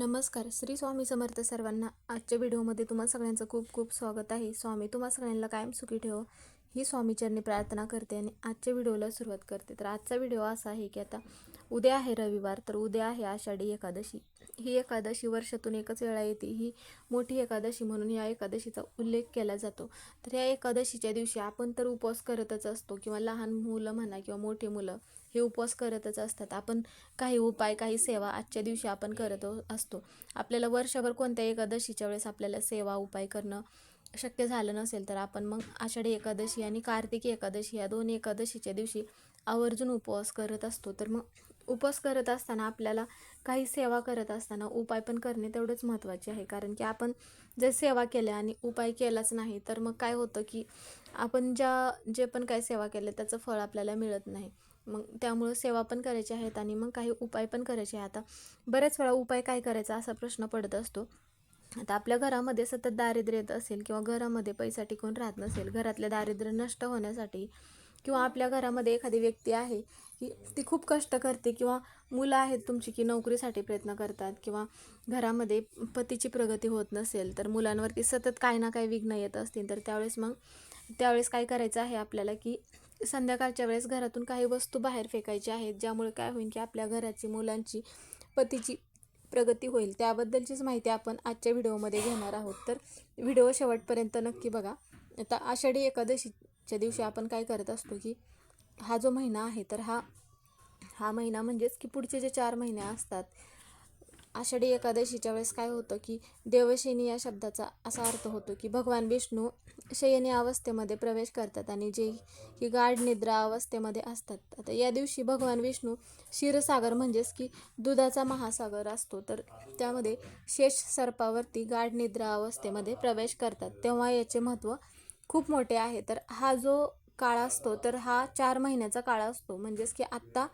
नमस्कार श्री स्वामी समर्थ सर्वांना आजच्या व्हिडिओमध्ये तुम्हा सगळ्यांचं खूप खूप स्वागत आहे. स्वामी तुम्हा सगळ्यांना कायम सुखी ठेव. ही स्वामीचरणी प्रार्थना करते आणि आजच्या व्हिडिओला सुरुवात करते. तर आजचा व्हिडिओ असा आहे की आता उद्या आहे रविवार तर उद्या आहे आषाढी एकादशी. ही एकादशी वर्षातून एकच वेळा येते. ही मोठी एकादशी म्हणून या एकादशीचा उल्लेख केला जातो. तर या एकादशीच्या दिवशी आपण तर उपवास करतच असतो किंवा लहान मुलं म्हणा किंवा मोठी मुलं हे उपवास करतच असतात. आपण काही उपाय काही सेवा आजच्या दिवशी आपण करत असतो. आपल्याला वर्षभर कोणत्या एकादशीच्या वेळेस आपल्याला सेवा उपाय करणं शक्य झालं नसेल तर आपण मग आषाढी एकादशी आणि कार्तिकी एकादशी या दोन एकादशीच्या दिवशी आवर्जून उपवास करत असतो. तर मग उपवास करत असताना आपल्याला काही सेवा करत असताना उपाय पण करणे तेवढंच महत्त्वाचे आहे. कारण की आपण जर सेवा केल्या आणि उपाय केलाच नाही तर मग काय होतं की आपण ज्या जे पण काही सेवा केल्या त्याचं फळ आपल्याला मिळत नाही. मग त्यामुळं सेवा पण करायची आहेत आणि मग काही उपाय पण करायचे आहे आता बऱ्याच वेळा उपाय काय करायचा असा प्रश्न पडत असतो. आता आपल्या घरामध्ये सतत दारिद्र्य येत असेल किंवा घरामध्ये पैसा टिकून राहत नसेल घरातले दारिद्र्य नष्ट होण्यासाठी किंवा आपल्या घरामध्ये एखादी व्यक्ती आहे की ती खूप कष्ट करते किंवा मुलं आहेत तुमची की नोकरीसाठी प्रयत्न करतात किंवा घरामध्ये पतीची प्रगती होत नसेल तर मुलांवरती सतत काही ना काही विघ्न येत असतील तर त्यावेळेस मग त्यावेळेस काय करायचं आहे आपल्याला की संध्याकाळच्या वेळेस घरातून काही वस्तू बाहेर फेकायच्या आहेत ज्यामुळे काय होईल की आपल्या घराची मुलांची पतीची प्रगती होईल. त्याबद्दलचीच माहिती आपण आजच्या व्हिडिओमध्ये घेणार आहोत. तर व्हिडिओ शेवटपर्यंत नक्की बघा. आता आषाढी एकादशीच्या दिवशी आपण काय करत असतो की हा जो महिना आहे तर हा हा महिना म्हणजेच की पुढचे जे चार महिने असतात आषाढी एकादशीच्या वेळेस काय होतं की देवशयनी या शब्दाचा असा अर्थ होतो की भगवान विष्णू शयनी अवस्थेमध्ये प्रवेश करतात आणि जे की गाढ निद्रा अवस्थेमध्ये असतात. आता या दिवशी भगवान विष्णू क्षीरसागर म्हणजेच की दुधाचा महासागर असतो. तर त्यामध्ये शेष सर्पावरती गाढ निद्रा अवस्थेमध्ये प्रवेश करतात. तेव्हा याचे महत्त्व खूप मोठे आहे. तर हा जो काळ असतो तर हा चार महिन्याचा काळ असतो. म्हणजेच की आत्ता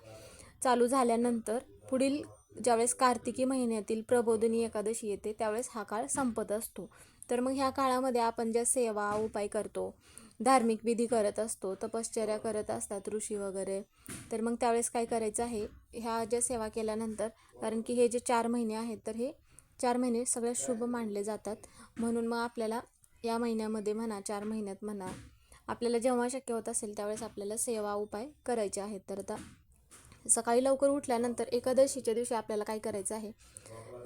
चालू झाल्यानंतर पुढील ज्यावेळेस कार्तिकी महिन्यातील प्रबोधिनी एकादशी येते त्यावेळेस हा काळ संपत असतो. तर मग ह्या काळामध्ये आपण ज्या सेवा उपाय करतो धार्मिक विधी करत असतो तपश्चर्या करत असतात ऋषी वगैरे तर मग त्यावेळेस काय करायचं आहे? ह्या ज्या सेवा केल्यानंतर कारण की हे जे चार महिने आहेत तर हे चार महिने सगळे शुभ मानले जातात. म्हणून मग आपल्याला या महिन्यामध्ये म्हणा चार महिन्यात म्हणा आपल्याला जेव्हा शक्य होत असेल त्यावेळेस आपल्याला सेवा उपाय करायचे आहेत. तर आता सकाळी लवकर उठल्यानंतर एकादशीच्या दिवशी आपल्याला काय करायचं आहे?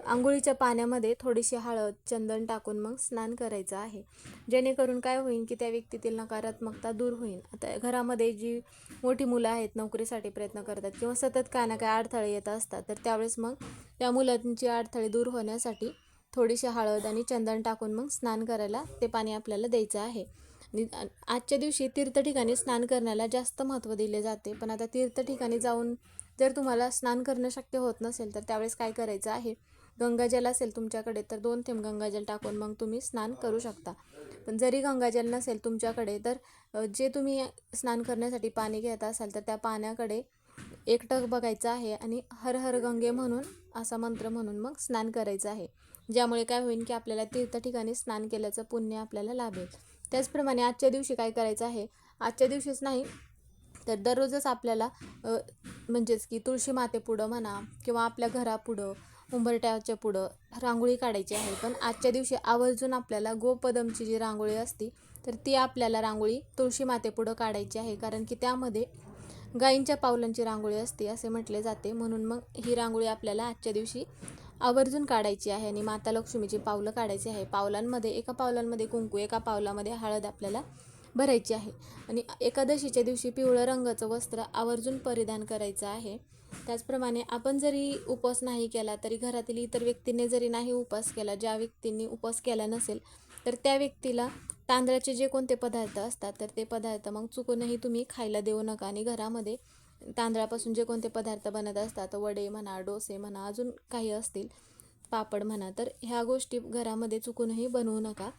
आंघोळीच्या पाण्यामध्ये थोडीशी हळद चंदन टाकून मग स्नान करायचं आहे. जेणेकरून काय होईल की त्या व्यक्तीतील नकारात्मकता दूर होईल आता घरामध्ये जी मोठी मुलं आहेत नोकरीसाठी प्रयत्न करतात किंवा सतत काय ना काय अडथळे येत असतात तर त्यावेळेस मग त्या मुलांची अडथळे दूर होण्यासाठी थोडीशी हळद आणि चंदन टाकून मग स्नान करायला ते पाणी आपल्याला द्यायचं आहे. नि आजच्या दिवशी तीर्थ ठिकाणी स्नान करण्याला जास्त महत्त्व दिले जाते. पण आता तीर्थ ठिकाणी जाऊन जर तुम्हाला स्नान करणं शक्य होत नसेल तर त्यावेळेस काय करायचं आहे? गंगाजल असेल तुमच्याकडे तर दोन थेंब गंगाजल टाकून मग तुम्ही स्नान करू शकता. पण जरी गंगाजल नसेल तुमच्याकडे तर जे तुम्ही स्नान करण्यासाठी पाणी घेत असाल तर त्या पाण्याकडे एकटक बघायचं आहे आणि हर हर गंगे म्हणून असा मंत्र म्हणून मग स्नान करायचं आहे. ज्यामुळे काय होईल की आपल्याला तीर्थ ठिकाणी स्नान केल्याचं पुण्य आपल्याला लाभेल. त्याचप्रमाणे आजच्या दिवशी काय करायचं आहे? आजच्या दिवशीच नाही तर दररोजच आपल्याला म्हणजेच की तुळशी मातेपुढं म्हणा किंवा आपल्या घरापुढं उंबरट्याच्या पुढं रांगोळी काढायची आहे. पण आजच्या दिवशी आवर्जून आपल्याला गोपदमची जी रांगोळी असती तर ती आपल्याला रांगोळी तुळशी मातेपुढं काढायची आहे. कारण की त्यामध्ये गायींच्या पावलांची रांगोळी असते असे म्हटले जाते. म्हणून मग ही रांगोळी आपल्याला आजच्या दिवशी आवर्जून काढायची आहे आणि माता लक्ष्मीची पावलं काढायची आहे. पावलांमध्ये एका पावलांमध्ये कुंकू एका पावलामध्ये हळद आपल्याला भरायची आहे. आणि एकादशीच्या दिवशी पिवळं रंगाचं वस्त्र आवर्जून परिधान करायचं आहे. त्याचप्रमाणे आपण जरी उपवास नाही केला तरी घरातील इतर व्यक्तीने जरी नाही उपवास केला ज्या व्यक्तींनी उपवास केला नसेल तर त्या व्यक्तीला तांदळाचे जे कोणते पदार्थ असतात तर ते पदार्थ मग चुकूनही तुम्ही खायला देऊ नका आणि घरामध्ये तांदळापासून जे कोणते पदार्थ बनत असतात वडे म्हणा डोसे म्हणा अजून काही असतील पापड म्हणा तर ह्या गोष्टी घरामध्ये चुकूनही बनवू नका.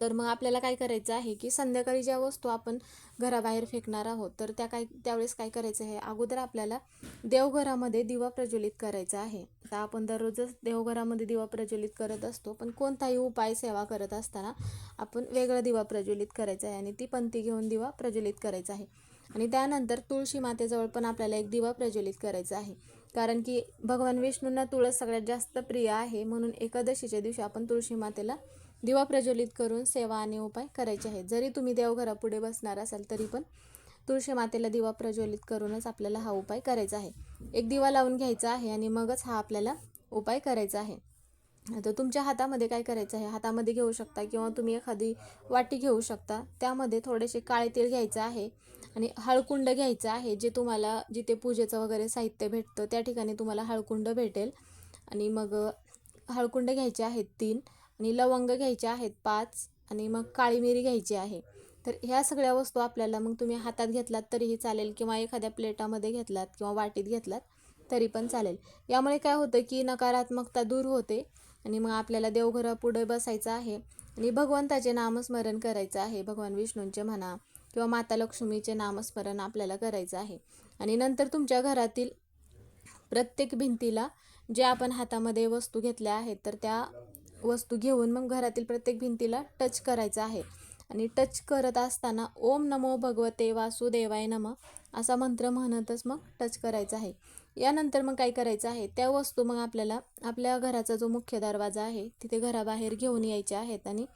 तर मग आपल्याला काय करायचं आहे की संध्याकाळी ज्या वस्तू आपण घराबाहेर फेकणार आहोत तर त्या काय त्यावेळेस काय करायचं आहे? अगोदर आपल्याला देवघरामध्ये दिवा प्रज्वलित करायचा आहे. तर आपण दररोजच देवघरामध्ये दिवा प्रज्वलित करत असतो पण कोणताही उपाय सेवा करत असताना आपण वेगळा दिवा प्रज्वलित करायचा आहे आणि ती पंथी घेऊन दिवा प्रज्वलित करायचा आहे. आणि त्यानंतर तुळशी मातेजवळ पण आपल्याला एक दिवा प्रज्वलित करायचा आहे. कारण की भगवान विष्णूंना तुळस सगळ्यात जास्त प्रिय आहे म्हणून एकादशीच्या दिवशी आपण तुळशी मातेला दिवा प्रज्वलित करून सेवा आणि उपाय करायचे आहेत. जरी तुम्ही देवघरापुढे बसणार असाल तरी पण तुळशी मातेला दिवा प्रज्वलित करूनच आपल्याला हा उपाय करायचा आहे. एक दिवा लावून घ्यायचा आहे आणि मगच हा आपल्याला उपाय करायचा आहे. तर तुमच्या हातामध्ये काय करायचं आहे? हातामध्ये घेऊ शकता किंवा तुम्ही एखादी वाटी घेऊ शकता. त्यामध्ये थोडेसे काळे तेल घ्यायचं आहे. आणि हळकुंड घ्यायचं आहे जे तुम्हाला जिथे पूजेचं वगैरे साहित्य भेटतं त्या ठिकाणी तुम्हाला हळकुंड भेटेल. आणि मग हळकुंड घ्यायचे आहेत तीन आणि लवंग घ्यायचे आहेत पाच आणि मग काळी मिरी घ्यायची आहे. तर ह्या सगळ्या वस्तू आपल्याला मग तुम्ही हातात घेतलात तरीही चालेल किंवा एखाद्या प्लेटामध्ये घेतलात किंवा वाटीत घेतलात तरी पण चालेल. यामुळे काय होतं की नकारात्मकता दूर होते आणि मग आपल्याला देवघरापुढे बसायचं आहे आणि भगवंताचे नामस्मरण करायचं आहे भगवान विष्णूंचे म्हणा किंवा माता लक्ष्मीचे नामस्मरण आपल्याला करायचं आहे. आणि नंतर तुमच्या घरातील प्रत्येक भिंतीला जे आपण हातामध्ये वस्तू घेतल्या आहेत तर त्या वस्तू घेऊन मग घरातील प्रत्येक भिंतीला टच करायचं आहे. आणि टच करत असताना ओम नमो भगवते वासुदेवाय नम असा मंत्र म्हणतच मग टच करायचा आहे. यानंतर मग काय करायचं आहे त्या वस्तू मग आपल्याला आपल्या घराचा जो मुख्य दरवाजा आहे तिथे घराबाहेर घेऊन यायच्या आहेत. आणि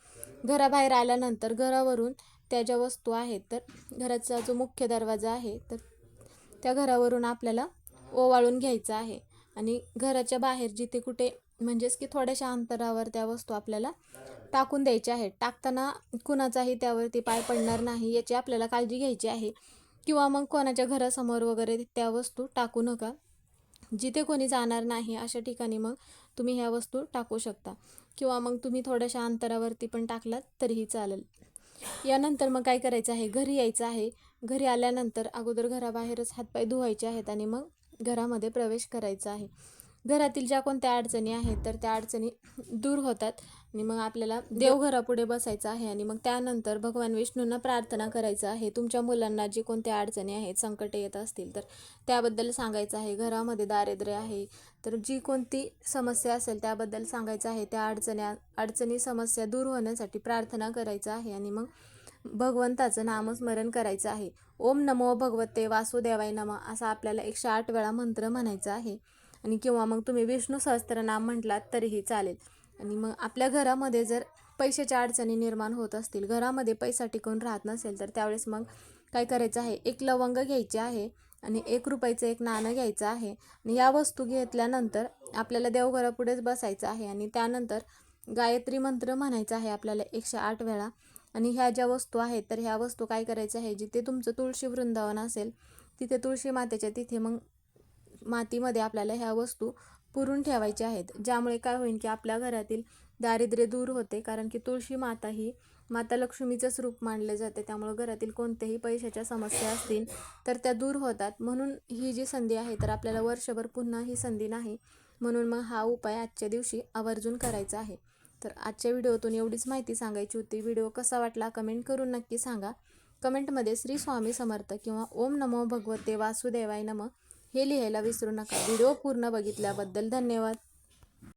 घराबाहेर आल्यानंतर घरावरून त्या ज्या वस्तू आहेत तर घराचा जो मुख्य दरवाजा आहे तर त्या घरावरून आपल्याला ओवाळून घ्यायचं आहे. आणि घराच्या बाहेर जिथे कुठे म्हणजेच की थोड्याशा अंतरावर त्या वस्तू आपल्याला टाकून द्यायच्या आहेत. टाकताना कुणाचाही त्यावरती पाय पडणार नाही याची आपल्याला काळजी घ्यायची आहे. किंवा मग कोणाच्या घरासमोर वगैरे त्या वस्तू टाकू नका. जिथे कोणी जाणार नाही अशा ठिकाणी मग तुम्ही ह्या वस्तू टाकू शकता. किंवा मग तुम्ही थोड्याशा अंतरावरती पण टाकलात तरीही चालेल. यानंतर मग काय करायचं आहे? घरी यायचं आहे. घरी आल्यानंतर अगोदर घराबाहेरच हातपाय धुवायचे आहेत आणि मग घरामध्ये प्रवेश करायचा आहे. घरातील ज्या कोणत्या अडचणी आहेत तर त्या अडचणी दूर होतात. आणि मग आपल्याला देवघरापुढे बसायचं आहे आणि मग त्यानंतर भगवान विष्णूंना प्रार्थना करायचं आहे. तुमच्या मुलांना जी कोणत्या अडचणी आहेत संकटे येत असतील तर त्याबद्दल सांगायचं आहे. घरामध्ये दारिद्र्य आहे तर जी कोणती समस्या असेल त्याबद्दल सांगायचं आहे. त्या अडचण्या अडचणी समस्या दूर होण्यासाठी प्रार्थना करायचं आहे आणि मग भगवंताचं नामस्मरण करायचं आहे. ओम नमो भगवते वासुदेवाय नम असा आपल्याला एकशे आठ वेळा मंत्र म्हणायचा आहे. आणि किंवा मग तुम्ही विष्णू सहस्त्रनाम म्हटलात तरीही चालेल. आणि मग आपल्या घरामध्ये जर पैशाच्या अडचणी निर्माण होत असतील घरामध्ये पैसा टिकून राहत नसेल तर त्यावेळेस मग काय करायचं आहे? एक लवंग घ्यायचे आहे आणि एक रुपयाचं एक नाणं घ्यायचं आहे. आणि या वस्तू घेतल्यानंतर आपल्याला देवघरापुढेच बसायचं आहे आणि त्यानंतर गायत्री मंत्र म्हणायचा आहे आपल्याला एकशे आठ वेळा. आणि ह्या ज्या वस्तू आहेत तर ह्या वस्तू काय करायच्या आहे? जिथे तुमचं तुळशी वृंदावन असेल तिथे तुळशी मातेच्या तिथे मग मातीमध्ये आपल्याला ह्या वस्तू पुरून ठेवायच्या आहेत. ज्यामुळे काय होईल की आपल्या घरातील दारिद्र्य दूर होते. कारण की तुळशी माता ही माता लक्ष्मीचंच रूप मानले जाते. त्यामुळे घरातील कोणत्याही पैशाच्या समस्या असतील तर त्या दूर होतात. म्हणून ही जी संधी आहे तर आपल्याला वर्षभर पुन्हा ही संधी नाही. म्हणून मग हा उपाय आजच्या दिवशी आवर्जून करायचा आहे. तर आजच्या व्हिडिओतून एवढीच माहिती सांगायची होती. व्हिडिओ कसा वाटला कमेंट करून नक्की सांगा. कमेंटमध्ये श्री स्वामी समर्थ किंवा ओम नमो भगवते वासुदेवाय नम. हे लिहायला विसरू नका. व्हिडिओ पूर्ण बघितल्याबद्दल धन्यवाद.